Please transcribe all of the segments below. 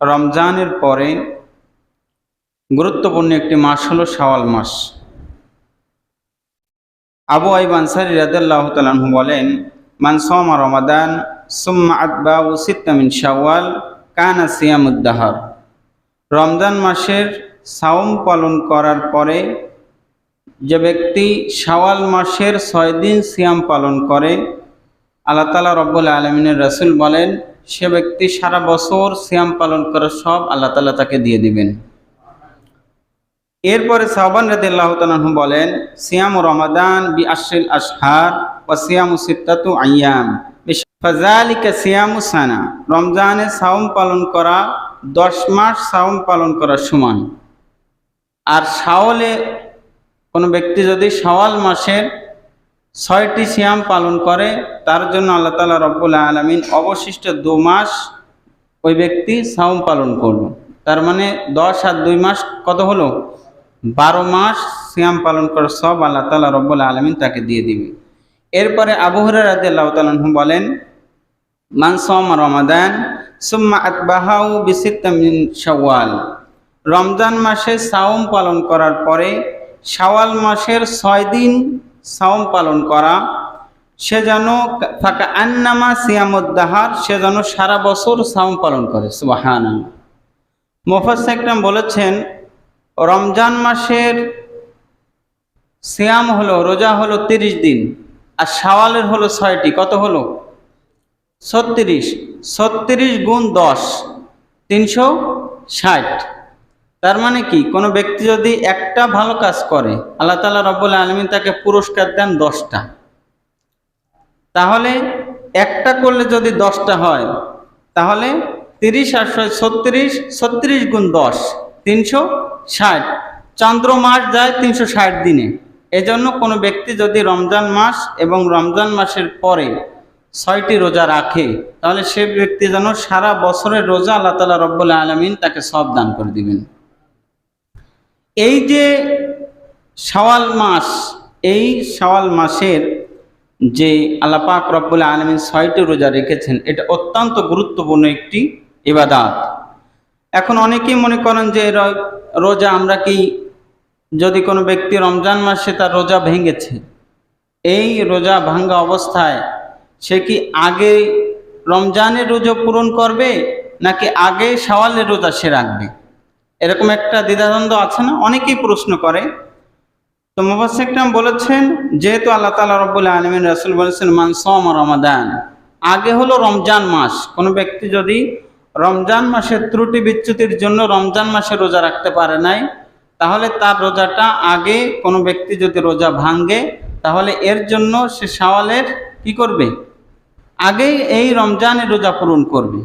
রমজানের পরে গুরুত্বপূর্ণ একটি মাস হলো শাওয়াল মাস। আবু আইব আনসারি রাদিয়াল্লাহু তাআলাহু বলেন, মান সামা রমাদান, সুম্মা আতবাউ সিত্তা মিন শাওয়াল, কানা সিয়ামুদ্দাহার রমজান মাসের সাওম পালন করার পরে যে ব্যক্তি শাওয়াল মাসের ছয় দিন সিয়াম পালন করে, আল্লাহ তালা রব্বুল আলমিনের রসুল বলেন সে ব্যক্তি সারা বছর সিয়াম পালন করার সব আল্লাহ তালা তাকে দিয়ে দিবেন। এরপরে সাহবান রাদি আল্লাহ তালু বলেন, সিয়াম রমাদান বি আশরিল আসহার ও সিয়ামু সিত্তাতু আয়াম ফাজালিকা সিয়ামু সানা। রমজানে সাওম পালন করা দশ মাস সাওম পালন করার সমান। আর শাওলে কোনো ব্যক্তি যদি শাওয়াল মাসের ছয়টি সিয়াম পালন করে, তার জন্য আল্লাহ তালা রব্বুল আলমিন অবশিষ্ট দু মাস ওই ব্যক্তি সাওম পালন করল। তার মানে দশ আর দুই মাস কত হলো? বারো মাস সিয়াম পালন করার সব আল্লাহ তালা রব্বুল আলমিন তাকে দিয়ে দিবে। এরপরে আবহরা রাজি আল্লাহ তালু বলেন মানসম রমাদান, সুম্মা আতবাহাউ বিসিত্তামিন শাওয়াল। রমজান মাসে সাওম পালন করার পরে শাওয়াল মাসের ছয় দিন সাওম পালন করা, সে যেন ফাঁকা আন্নামা সিয়ামুদ্দাহার, সে যেন সারা বছর সাওম পালন করে সুবাহান মোফাস একরাম বলেছেন, রমজান মাসের সিয়াম হলো, রোজা হলো তিরিশ দিন, আর সাওয়ালের হলো ছয়টি, কত হলো? ছত্রিশ ছত্রিশ গুণ দশ, তিনশো ষাট। তার মানে কি? কোনো ব্যক্তি যদি একটা ভালো কাজ করে, আল্লাহ তালা রব্বুল আলমিন তাকে পুরস্কার দেন দশটা। তাহলে একটা করলে যদি দশটা হয়, তাহলে তিরিশ আর ছত্রিশ ছত্রিশ গুণ দশ, তিনশো ষাট। চন্দ্র মাস যায় তিনশো ষাট দিনে। এজন্য কোনো ব্যক্তি যদি রমজান মাস এবং রমজান মাসের পরে ছয়টি রোজা রাখে, তাহলে সে ব্যক্তি যেন সারা বছরের রোজা আল্লাহ তালা রব্বুল্লা আলমিন তাকে সব দান করে দিবেন। এই যে শাওয়াল মাস, এই শাওয়াল মাসের যে আল্লাপাক রব্বুল আলমিন ছয়টি রোজা রেখেছেন, এটা অত্যন্ত গুরুত্বপূর্ণ একটি ইবাদাত। এখন অনেকেই মনে করেন যে রোজা আমরা কি যদি কোনো ব্যক্তি রমজান মাসে তার রোজা ভেঙেছে, এই রোজা ভাঙ্গা অবস্থায় সে কি আগে রমজানের রোজা পূরণ করবে নাকি আগে সওয়ালের রোজা সে রাখবে? এরকম একটা দ্বিধাদ্বন্দ্ব আছে না? অনেকেই প্রশ্ন করে। তো মুফাসিকরাম বলেছেন, যেহেতু আল্লাহ তালা রব্বুল আলমিন রসুল বলেছেন মানসম রমাদান আগে হলো রমজান মাস। কোনো ব্যক্তি যদি রমজান মাসের ত্রুটি বিচ্যুতির জন্য রমজান মাসে রোজা রাখতে পারে নাই, তাহলে তার রোজাটা আগে কোনো ব্যক্তি যদি রোজা ভাঙ্গে তাহলে এর জন্য সে সওয়ালের কি করবে? আগেই এই রমজানের রোজা পূরণ করবে।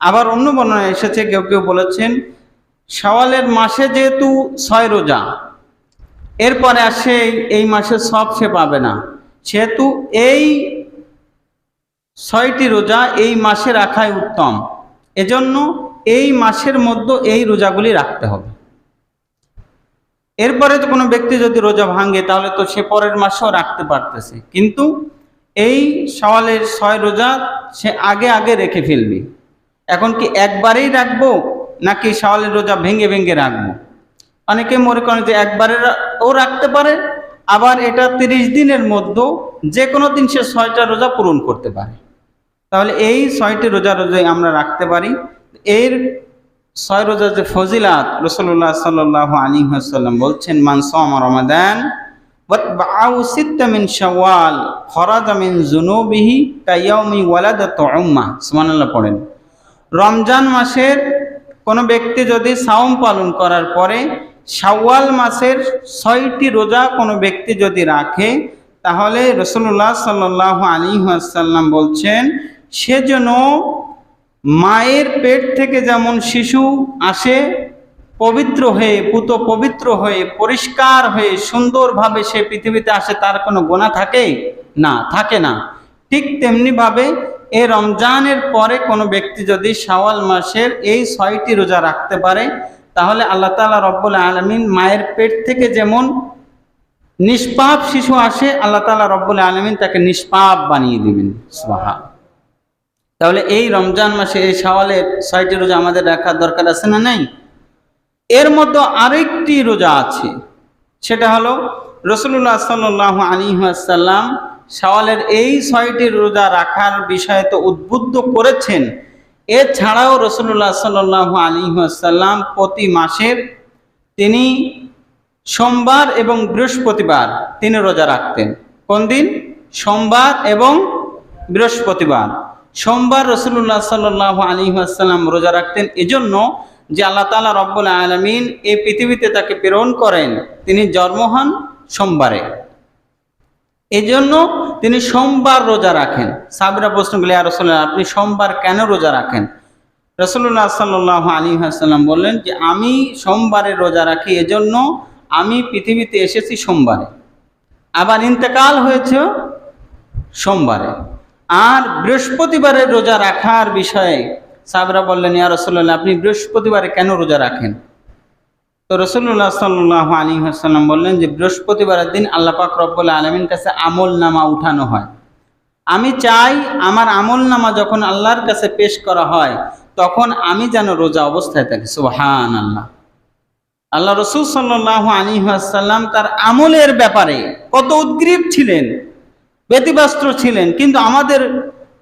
আবার অন্য বর্ণনা এসেছে, কেউ কেউ বলেছেন সওয়ালের মাসে যেহেতু ছয় রোজা, এরপরে আসে এই মাসে সব সে পাবে না। সেহেতু এই ছয়টি রোজা এই মাসে রাখাই উত্তম। এজন্য এই মাসের মধ্যে এই রোজাগুলি রাখতে হবে। এরপরে তো কোনো ব্যক্তি যদি রোজা ভাঙে, তাহলে তো সে পরের মাসেও রাখতে পারতেছে। কিন্তু এই সওয়ালের ছয় রোজা সে আগে আগে রেখে ফেলবে। এখন কি একবারেই রাখব? নাকি সওয়ালের রোজা ভেঙে ভেঙে রাখব? অনেকে মনে করেন যে একবারে ও রাখতে পারে, আবার এটা তিরিশ দিনের মধ্যে যে কোনো দিন সে ছয়টা রোজা পূরণ করতে পারে। তাহলে এই ছয়টি রোজা রোজাই আমরা রাখতে পারি। এর ছয় রোজা যে ফজিলাত রসল্লাহ সাল্লাহ আলী সাল্লাম বলছেন মানসম রমাদান রমজান মাসের কোনো ব্যক্তি যদি সাওম পালন করার পরে শাওয়াল মাসের ছয়টি রোজা কোনো ব্যক্তি যদি রাখে, তাহলে রসুল্লাহ সাল্লাহ আলী আসাল্লাম বলছেন সেজন্য মায়ের পেট থেকে যেমন শিশু আসে, পবিত্র হয়ে, পুত পবিত্র হয়ে, পরিষ্কার হয়ে, সুন্দরভাবে সে পৃথিবীতে আসে, তার কোনো গোনা থাকে? না থাকে না। ঠিক তেমনিভাবে এ রমজানের পরে কোনো ব্যক্তি যদি শাওয়াল মাসের এই ছয়টি রোজা রাখতে পারে, তাহলে আল্লাহ তালা রব্বুল আলমিন মায়ের পেট থেকে যেমন নিষ্পাপ শিশু আসে, আল্লাহ তালা রব্বুল আলমিন তাকে নিষ্পাপ বানিয়ে দিবেন। সোহা তাহলে এই রমজান মাসে এই শাওয়ালের ছয়টি রোজা আমাদের রাখার দরকার আছে না নাই? এর মধ্যে আরেকটি রোজা আছে, সেটা হলো রসুল্লাহ সাল্লাহ আলী আসাল্লাম শাওয়ালের এই ছয়টি রোজা রাখার বিষয়ে তো উদ্বুদ্ধ করেছেন। এছাড়াও রসুল্লাহ সাল্লাহ আলী আসাল্লাম প্রতি মাসের তিনি সোমবার এবং বৃহস্পতিবার তিনি রোজা রাখতেন। কোন দিন? সোমবার এবং বৃহস্পতিবার। সোমবার রসুল্লাহ সাল্লাহ আলী আসাল্লাম রোজা রাখতেন এজন্য যে আল্লাহ তালা রব্বুল আলমিন এই পৃথিবীতে তাকে প্রেরণ করেন, তিনি জন্ম হন সোমবারে। এজন্য তিনি সোমবার রোজা রাখেন। সাবিরা প্রশ্ন করলে আর রসুল্লাহ আপনি সোমবার কেন রোজা রাখেন? রসুল্লাহ সাল্লাহ আলী হাসাল্লাম বললেন যে, আমি সোমবারে রোজা রাখি, এজন্য আমি পৃথিবীতে এসেছি সোমবারে। আবার ইন্তেকাল হয়েছে সোমবারে। আর বৃহস্পতিবারের রোজা রাখার বিষয়ে সাবরা বললেন, ইয়া রসুল্লাহ আপনি বৃহস্পতিবারে কেন রোজা রাখেন? তো রসুল্লাহ সাল্লাহ আলী হাসাল্লাম বললেন যে বৃহস্পতিবারের দিন আল্লাহ পাক রব্বুল আলমীর কাছে আমল নামা উঠানো হয়। আমি চাই আমার আমল নামা যখন আল্লাহর কাছে পেশ করা হয়, তখন আমি যেন রোজা অবস্থায় থাকি। সুহান আল্লাহ আল্লাহ রসুল সাল্লাহ আলী আসাল্লাম তার আমলের ব্যাপারে কত উদ্গ্রীব ছিলেন, ব্যতিব্যস্ত ছিলেন, কিন্তু আমাদের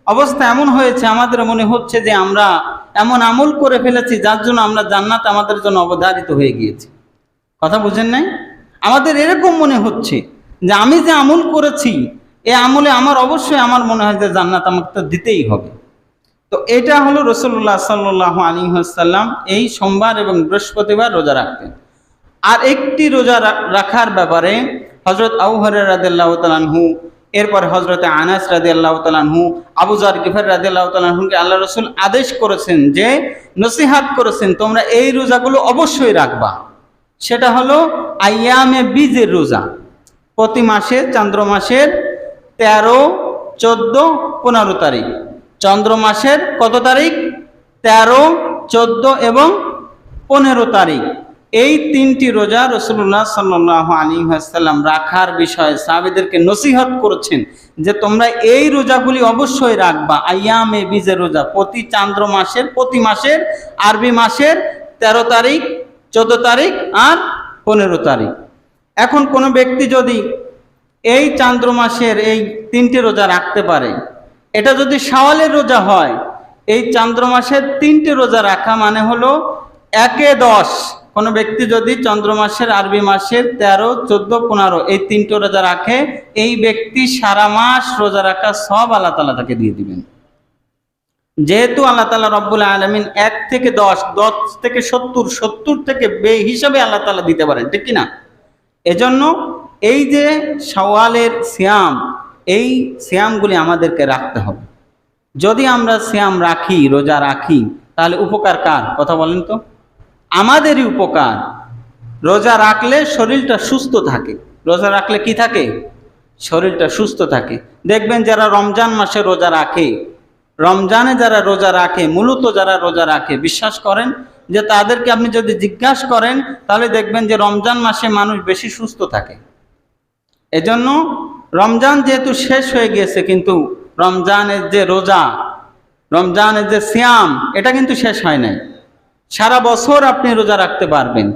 অবস্থা এমন হয়েছে, আমাদের মনে হচ্ছে যে আমরা এমন আমল করে ফেলেছি, যার জন্য আমরা জান্নাত আমাদের জন্য অবধারিত হয়ে গিয়েছে। কথা বুঝেন নাই? আমাদের এরকম মনে হচ্ছে যে আমি যে আমল করেছি, এ আমলে আমার অবশ্যই আমার মনে হয় যে জান্নাত আমাকে তো দিতেই হবে। তো এটা হলো রসুল্লাহ সাল্লাহ আলী সাল্লাম এই সোমবার এবং বৃহস্পতিবার রোজা রাখতেন। আর একটি রোজা রাখার ব্যাপারে হজরত আউহর রাদিল্লাহ তালানহু এরপর হজরতে আনাস রাজি আল্লাহ তালাহু আবুজার গিফার রাজি আল্লাহ তালাহুকে আল্লাহ রসুল আদেশ করেছেন যে, নসিহাত করেছেন, তোমরা এই রোজাগুলো অবশ্যই রাখবা। সেটা হলো আয়ামে বীজের রোজা। প্রতি মাসে চন্দ্র মাসের তেরো, চোদ্দ, পনেরো তারিখ। চন্দ্র মাসের কত তারিখ? তেরো, চোদ্দ এবং পনেরো তারিখ। এই তিনটি রোজা রসুল্লাহ সাল্লাহ আলী আসাল্লাম রাখার বিষয়ে সাহাবিদেরকে নসিহত করেছেন যে তোমরা এই রোজাগুলি অবশ্যই রাখবা। আয়ামে বিজে রোজা প্রতি চান্দ্র মাসের, প্রতি মাসের, আরবি মাসের ১৩ তারিখ, চোদ্দ তারিখ আর পনেরো তারিখ। এখন কোনো ব্যক্তি যদি এই চান্দ্র মাসের এই তিনটি রোজা রাখতে পারে, এটা যদি শাওয়ালের রোজা হয়, এই চান্দ্র মাসের তিনটি রোজা রাখা মানে হলো একে দশ। কোনো ব্যক্তি যদি চন্দ্র মাসের, আরবি মাসের তেরো, চোদ্দ, পনেরো এই তিনটে রোজা রাখে, এই ব্যক্তি সারা মাস রোজা রাখা সব আল্লাহ তালা তাকে দিয়ে দিবেন। যেহেতু আল্লাহ তালা রব্বুল আলমিন এক থেকে দশ দশ থেকে সত্তর সত্তর থেকে বে হিসাবে আল্লাহ তালা দিতে পারেন, ঠিক কিনা এজন্য এই যে সওয়ালের শ্যাম এই শ্যামগুলি আমাদেরকে রাখতে হবে। যদি আমরা শ্যাম রাখি, রোজা রাখি, তাহলে উপকার কার? কথা বলেন তো। আমাদেরই উপকার। রোজা রাখলে শরীরটা সুস্থ থাকে। রোজা রাখলে কি থাকে? শরীরটা সুস্থ থাকে। দেখবেন যারা রমজান মাসে রোজা রাখে, রমজানে যারা রোজা রাখে, মূলত যারা রোজা রাখে, বিশ্বাস করেন যে তাদেরকে আপনি যদি জিজ্ঞাসা করেন, তাহলে দেখবেন যে রমজান মাসে মানুষ বেশি সুস্থ থাকে। এজন্য রমজান যেহেতু শেষ হয়ে গিয়েছে, কিন্তু রমজানের যে রোজা, রমজানের যে শ্যাম এটা কিন্তু শেষ হয় নাই। সারা বছর আপনি রোজা রাখতে পারবেন।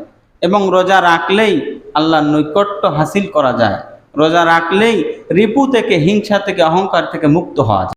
এবং রোজা রাখলেই আল্লাহর নৈকট্য হাসিল করা যায়। রোজা রাখলেই রিপু থেকে হিংসা থেকে অহংকার থেকে মুক্ত হওয়া যায়।